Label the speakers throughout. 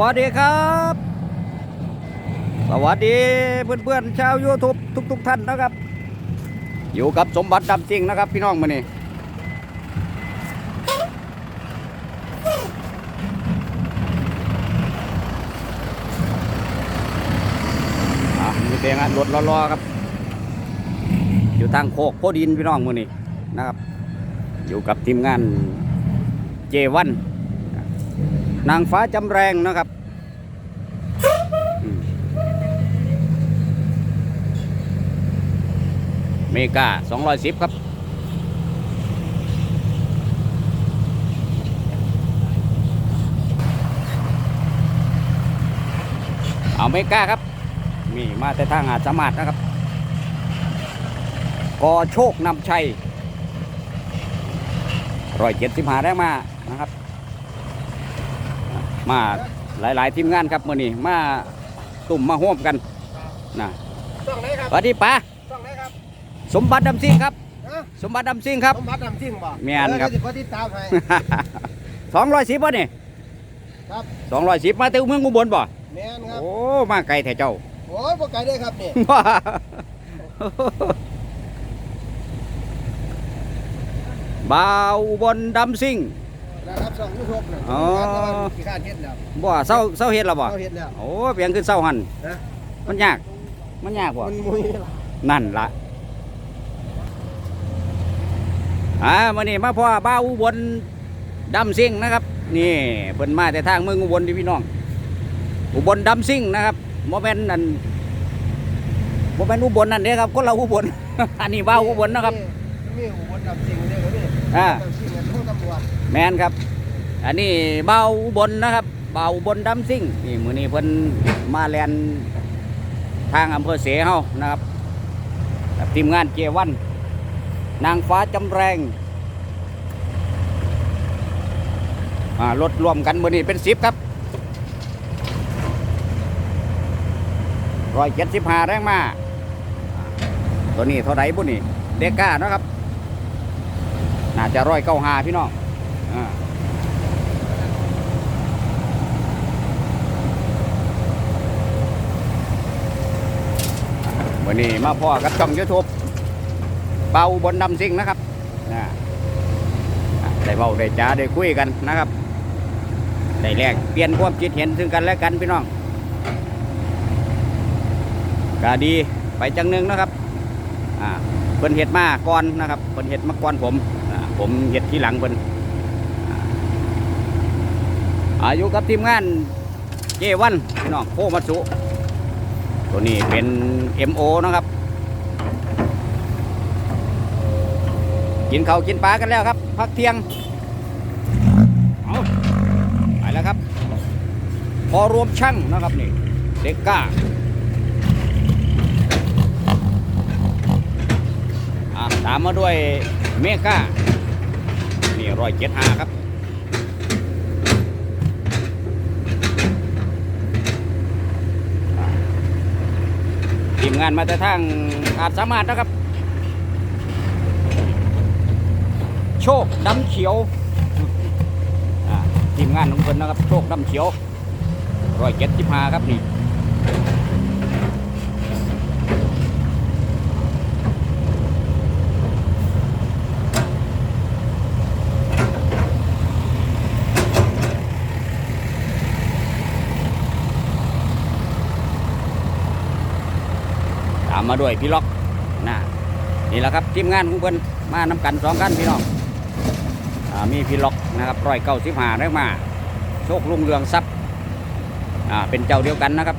Speaker 1: วัสดีครับ สวัสดีเพื่อนๆชาวยูทูบทุก ๆ ท่านนะครับ อยู่กับสมบัติดำจริงนะครับ พี่น้องมานี่มีเตียงอะรถรอๆครับ อยู่ทางโคกโพดินพี่น้องมือนี่นะครับ อยู่กับทีมงานเจวัน นางฟ้าจำแรงนะครับ เมกา210 ครับเอาเมกาครับ มีมาแต่ทางอาสามารถนะครับกอโชคนำชัยร้อยเจ็ดสิบหาได้มานะครับ มาหลายๆทีมงานครับมื่อนี้มาตุ่มมาห่วมกันนะ
Speaker 2: ช่องไหนครับ
Speaker 1: สวัสดีป้า
Speaker 2: ช่องไหนครับ
Speaker 1: สมบัติดำซิ่งครับ
Speaker 2: ฮะ
Speaker 1: สมบัติดำซิ่งครับ
Speaker 2: ผมพัดนำจิ้งบ่
Speaker 1: แม่นครับ
Speaker 2: เออเดี๋ยวจะขอติดตามให้
Speaker 1: สองร้อยสิบวะนี่
Speaker 2: ครับ
Speaker 1: สองร้อยสิบมาเต้าเมืองอุบลบ่
Speaker 2: แม่นครับ
Speaker 1: โอ้มาไกลแท้เจ้า
Speaker 2: โอ้ยบ่ไกลได้ครับนี่
Speaker 1: บ่าวอุบลดำซิ่ง
Speaker 2: นะครับช่องยูทูบนะ
Speaker 1: อ๋อ
Speaker 2: กี่ข้านเฮ็ดแล้ว
Speaker 1: บ่เศร้าเศร้าเฮ็ดแล้วบ่
Speaker 2: เขาเฮ็ดแล้ว
Speaker 1: โอ้เพียงขึ้นเศร้าหัน
Speaker 2: นะ
Speaker 1: มันยาก มันยากบ่
Speaker 2: มันมุย
Speaker 1: นั่นละอ่ามานี่มาพ่อบ้าวอุบลดำซิ่งนะครับ นี่เพิ่นมาแต่ทางเมืองอุบลที่พี่น้อง อุบลดำซิ่งนะครับโมเมนนั่นโมเมนอุบลนั่นเด้ครับคนเราอุบล อันนี้บ้าวอุบลนะครับ
Speaker 2: มีอุบลนำจิ้งเด้อครับนี่
Speaker 1: อ่า
Speaker 2: นำจิ้งเนี่ยทุกตำรวจ
Speaker 1: แมนครับ อันนี้เบาอุบลนะครับ เบาอุบลดำซิ่งนี่มือนี้เพิ่นมาแลนทางอำเภอเสเฮานะครับกับทีมงานเจวัน นางฟ้าจำแรงรถรวมกันมือนี้เป็นสิบครับร้อยเจ็ดสิบห้าแรงมา ตัวนี้เท่าไรบุนี่เด็กก้านะครับ น่าจะร้อยเก้าหาพี่น้อง วันนี้มาพ่อกับช่องยูทูบเบาบนดำซิงนะครับได้เบาได้จ้าได้คุยกันนะครับได้แลกเปลี่ยนความคิดเห็นซึ่งกันและกันพี่น้องก็ดีไปจังหนึงนะครับอ่าเพิ่นเห็ดมาก่อนนะครับเพิ่นเห็ดมาก่อนผมอ่าผมเห็ดที่หลังเพิ่น อายุกับทีมงานเจวันพี่น้องโคมัตสุตัวนี้เป็น MO นะครับ กินเขากินปลากันแล้วครับ พักเที่ยงเอาไปแล้วครับ พอรวมช่างนะครับนี่เด็กก้าตามมาด้วยเมก้านี่ร้อยเจ็ดห้าครับ ทีมงานมาแต่ทางอาจสามารถนะครับ โชคดำเขียวทีมงานของเพิ่นนะครับ โชคดำเขียวร้อยเจ็ดสิบห้าครับนี่ มาด้วยพี่ล็อกนะนี่แหละครับทีมงานของเพื่อนมานำกันสองกันพี่น้องอมีพี่ล็อกนะครับร้อยเก้าสิบห้าได้มา โชคลุงเรืองทรัพย์เป็นเจ้าเดียวกันนะครับ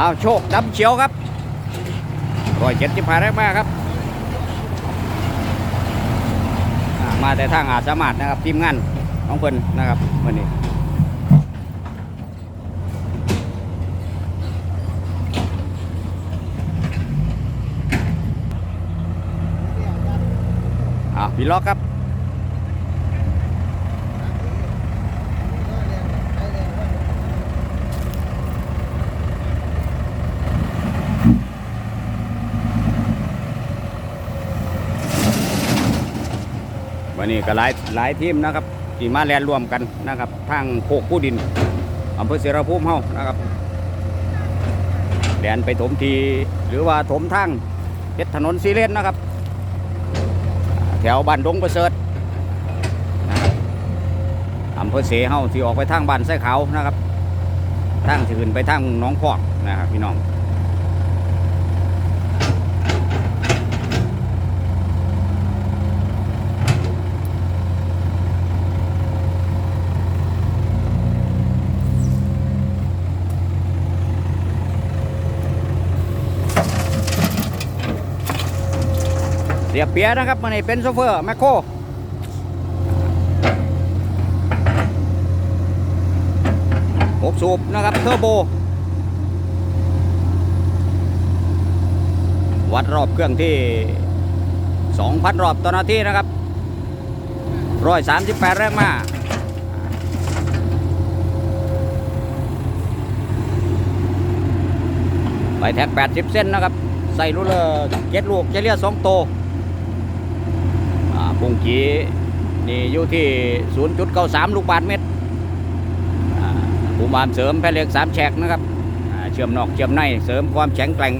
Speaker 1: อาโชคดำเขียวครับร้อยเจ็ดสิบห้าได้มากครับ มาแต่ทางอาสามารถนะครับทีมงานของเพิ่นนะครับวันนี้เอาพี่ล็อกครับ นี้ก็หลายหลายทีมนะครับที่มาแลนรวมกันนะครับ ทางโคกผู้ดินอำเภอเสรภูมิเฮานะครับแลนไปถมทีหรือว่าถมทางเฮ็ดถนนซีเลนนะครับ แถวบ้านดงประเสริฐอำเภอเสเฮาที่ออกไปทางบ้านไส้ขาวนะครับทางที่ขึ้นไปทางน้องพอกนะครับพี่น้อง เสียเปียนะครับมันนี่เป็นโซเฟอร์แมคโครหกสูบนะครับเทอร์โบ วัดรอบเครื่องที่ 2,000 รอบต่อนาทีนะครับ138แรงมาใบแท็ก 80 เส้นนะครับ ใส่รูเลอร์เก็ดลูกเจเลียสองโต วอ่าปุ่งกีนี่อยู่ที่ 0.93 ลูกบาทเมตรอ่าปุ่มานเสริมแผ่เหล็ก3แฉกนะครับเชื่อมนอกเชื่อมในเสริมความแข็งแกร่ง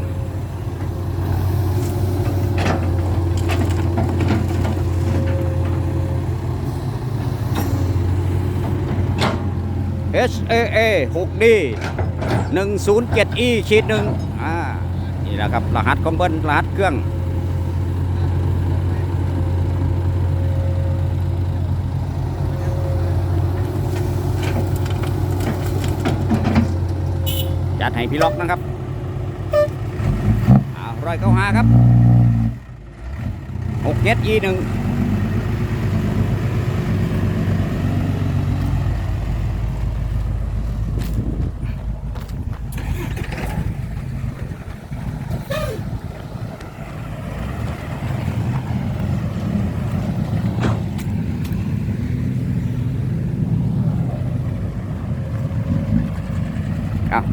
Speaker 1: SAA 6D 107E ขีดหนึ่งอ่านี่แหละครับ รหัสคอมเบิลรหัสเครื่อง จัดให้พี่ล็อกนะครับอ่ารอยเข้าหาครับหกเจ็ดยีหนึ่ง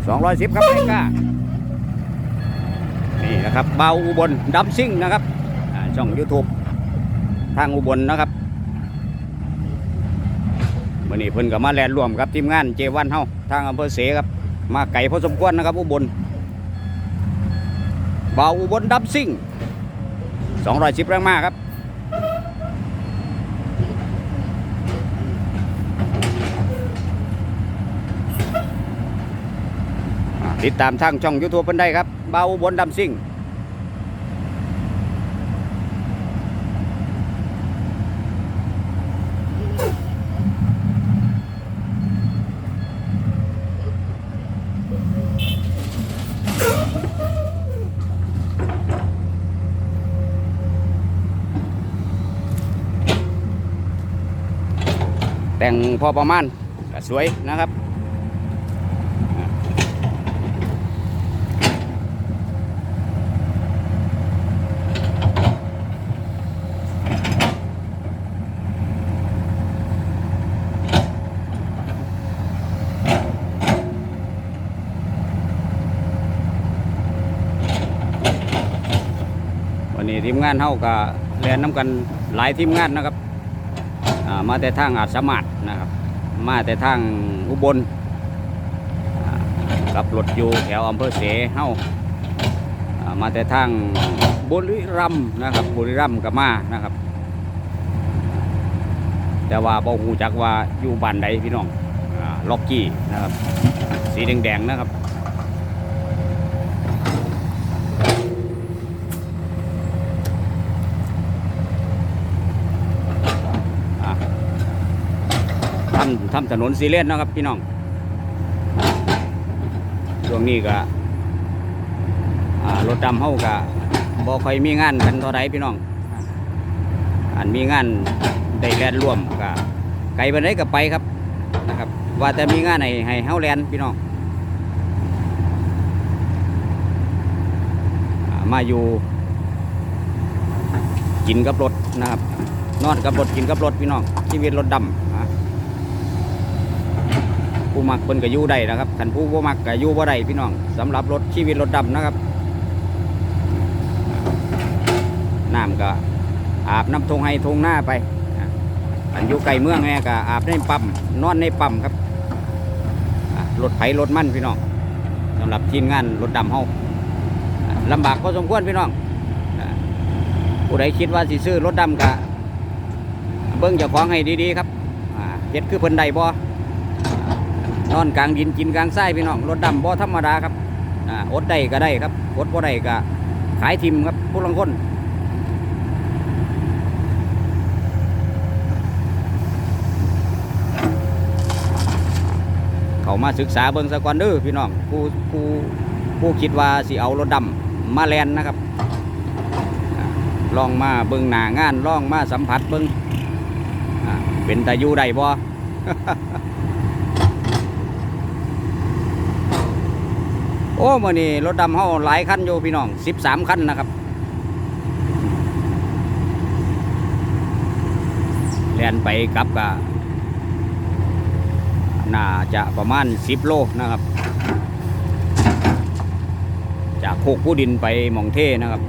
Speaker 1: อะสองร้อยสิบครับเมก้านี่นะครับเบาอุบลดัมซิ่งนะครับช่อง YouTube ทางอุบลนะครับวันนี้เพิ่นกับมาแลนรวมกับทีมงานเจวันเฮาทางอำเภอเสครับ มาไก่พอสมควรนะครับ อุบลเบาอุบลดัมซิ่ง210แรงมากครับ ติดตามทางช่อง YouTube เพิ่นได้ครับ เบาบนดำซิ่งแต่งพอประมาณก็สวยนะครับ นี่ทีมงานเฮาก็เรียนน้ำกันหลายทีมงานนะครับามาแต่ทางอาจสามาดนะครับ มาแต่ทางอุบลกับรถอยู่แถวอำเภอเสเฮาามาแต่ทางบุรีรัมนะครับบุรีรัมย์ก็มานะครับ แต่ว่าบ่ฮู้จักว่าอยู่บ้านใดพี่น้องอล็อกกี้นะครับ สีแดงๆนะครับ ทำถนนซีเลนนะครับพี่น้องช่วงนี้ก็รถดำเฮาก็บ่ค่อยมีงานกันเท่าไรพี่น้อง อันมีงานได้แลนร่วมก็ไกลไปไหนก็ไปครับนะครับ ว่าแต่มีงานให้ให้เฮาแลนพี่น้องมาอยู่กินกับรถนะครับ นอนกับรถกินกับรถพี่น้องชีวิตรถดำ ผู้มักเพิ่นก็อยู่ได้นะครับคันผู้บ่มักก็อยู่บ่ได้พี่น้องสำหรับรถชีวิตรถดำนะครับน้ำก็อาบน้ำทงให้ทงหน้าไปอันอยู่ไกลเมืองแน่ก็อาบในปั๊มนอนในปั๊มครับรถไผรถมั่นพี่น้องสำหรับทีมงานรถดำเฮาลำบากพอสมควรพี่น้องอะผู้ใดคิดว่าสิซื้อรถดำก็เบิ่งเจ้าของให้ดีๆครับเฮ็ดคือเพิ่นใดบ่ นอนกลางดินกินกลางทรายพี่น้องรถดำบ่ธรรมดาครับอ่าอดได้ก็ได้ครับอดบ่ได้ก็ขายทิมครับผู้ลังคนเขามาศึกษาเบิ่งสะกอนเด้อพี่น้องผู้ผู้ผู้คิดว่าสิเอารถดำมาแลนนะครับอลองมาเบิ่งหน้างานลองมาสัมผัสเบิ่งเป็นตาอยู่ได้บ่ โอ้มื่อนี้รถดำเฮาหลายคันอยู่พี่น้อง13คันนะครับแล่นไปกลับก็น่าจะประมาณ10โลนะครับ จากโคกผู้ดินไปมองเท่นะครับ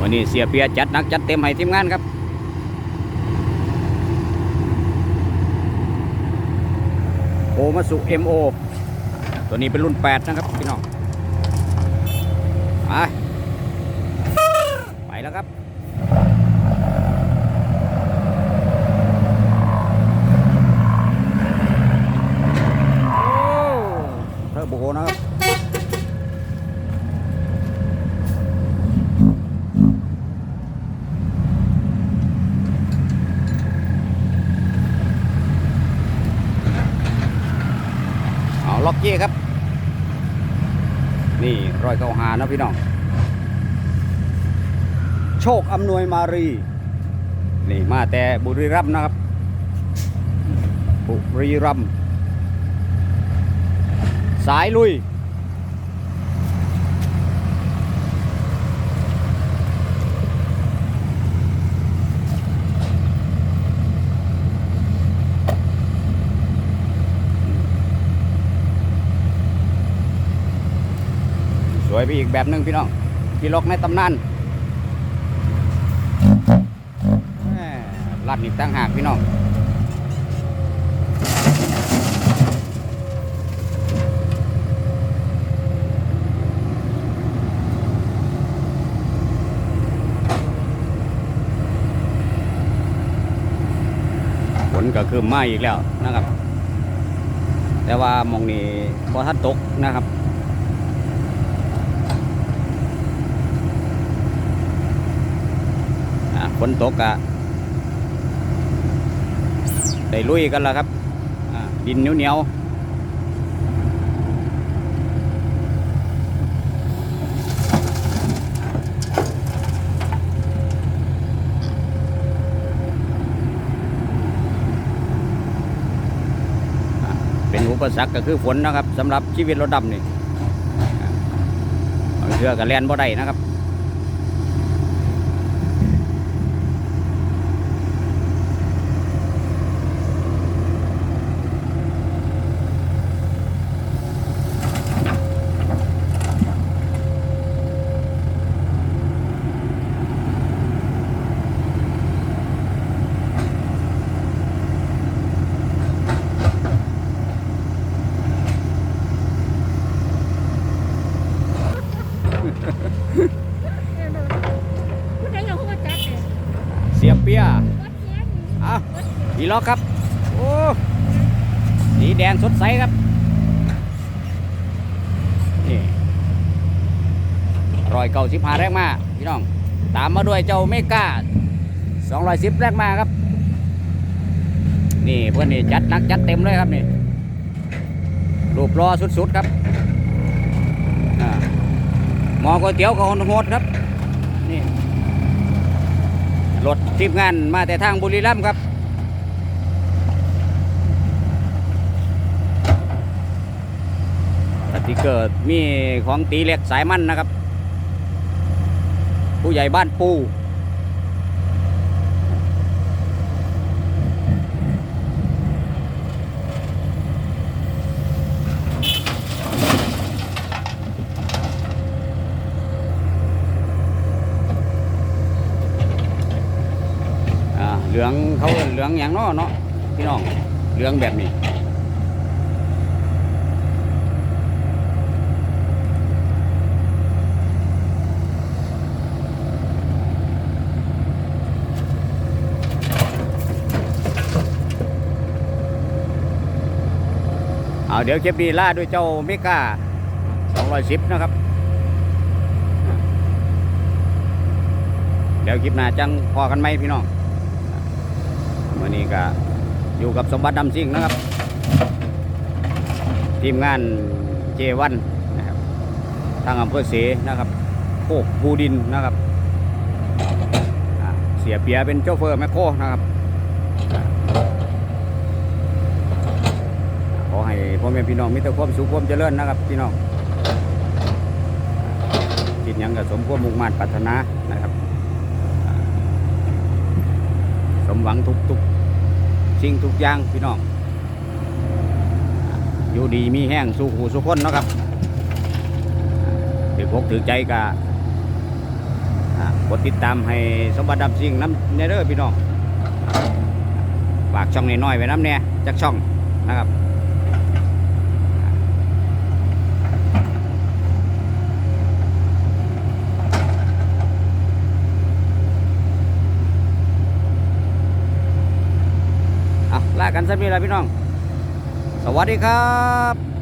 Speaker 1: วันนี้เสียเปียจัดนักจัดเต็มให้ทีมงานครับ โอมาสุ MO ตัวนี้เป็นรุ่น 8 นะครับ พี่น้อง ไป ไปแล้วครับ โอ้เทอร์โบนะครับ เจ้ครับ นี่รอยเก้าหานะพี่น้อง โชคอำนวยมารี นี่มาแต่บุรีรัมย์นะครับ บุรีรัมย์สายลุย วยไปอีกแบบหนึ่งพี่น้องพี่ล็อกในตำนานลัดอีกตั้งหากพี่น้องฝนก็คือมาอีกแล้วนะครับ แต่ว่ามองนี้พอท่านตกนะครับ อ่า ฝนตกอะได้ลุยกันแล้วครับดินเหนียวเหนียวเป็นอุปสรรคก็คือฝนนะครับสำหรับชีวิตรถดำนี่อ่าบางเทื่อก็แล่นบ่ได้นะครับ
Speaker 3: ผู้ใดยังเขาก็จัดเลย
Speaker 1: เสียเปีย
Speaker 3: รถเสียง
Speaker 1: อะ ดีล็อกครับ โอ้สีแดงสดใสครับ นี่รอยเก่าสิบห้าแรกมาพี่น้อง ตามมาด้วยเจ้าเมกาสองร้อยสิบแรกมาครับ นี่เพื่อนนี่จัดนักจัดเต็มเลยครับนี่รูปรอสุดๆครับอ่าหมอก๋วยเตี๋ยวก็โหดครับ นี่รถทีมงานมาแต่ทางบุรีรัมย์ครับ ติกเกอร์มีของตีเหล็กสายมันนะครับ ผู้ใหญ่บ้านปูอ่าเหลืองเขาเหลืองอย่างนาะเนาะพี่น้องเหลืองแบบนี้ เอาเดี๋ยวเก็บดีล่าด้วยเจ้าเมกา210 นะครับ เดี๋ยวคลิปหน้าจังพอกันไหมพี่น้องวันนี้ก็อยู่กับสมบัติดำซิ่งนะครับ ทีมงานเจวันนะครับ ทางอำเภอเสนะครับโคกภูดินนะครับ เสียเปียเป็นโชเฟอร์แมคโครนะครับ ขอให้ พ่อแม่พี่น้องมีแต่ความสุขความเจริญนะครับพี่น้องคิดหยังกับสมความมุ่งมั่นปรารถนานะครับ สมหวังทุกทุกสิ่งทุกอย่างพี่น้อง อยู่ดีมีแห้งสู้หูสู้คนนะครับถือพกถือใจกะกดติดตามให้สมบัติดำสิ่งน้ำเนเด้อพี่น้องฝากช่องน้อยๆไว้น้ำเนี่ยจากช่องนะครับ ลากันสักนิดละพี่น้อง สวัสดีครับ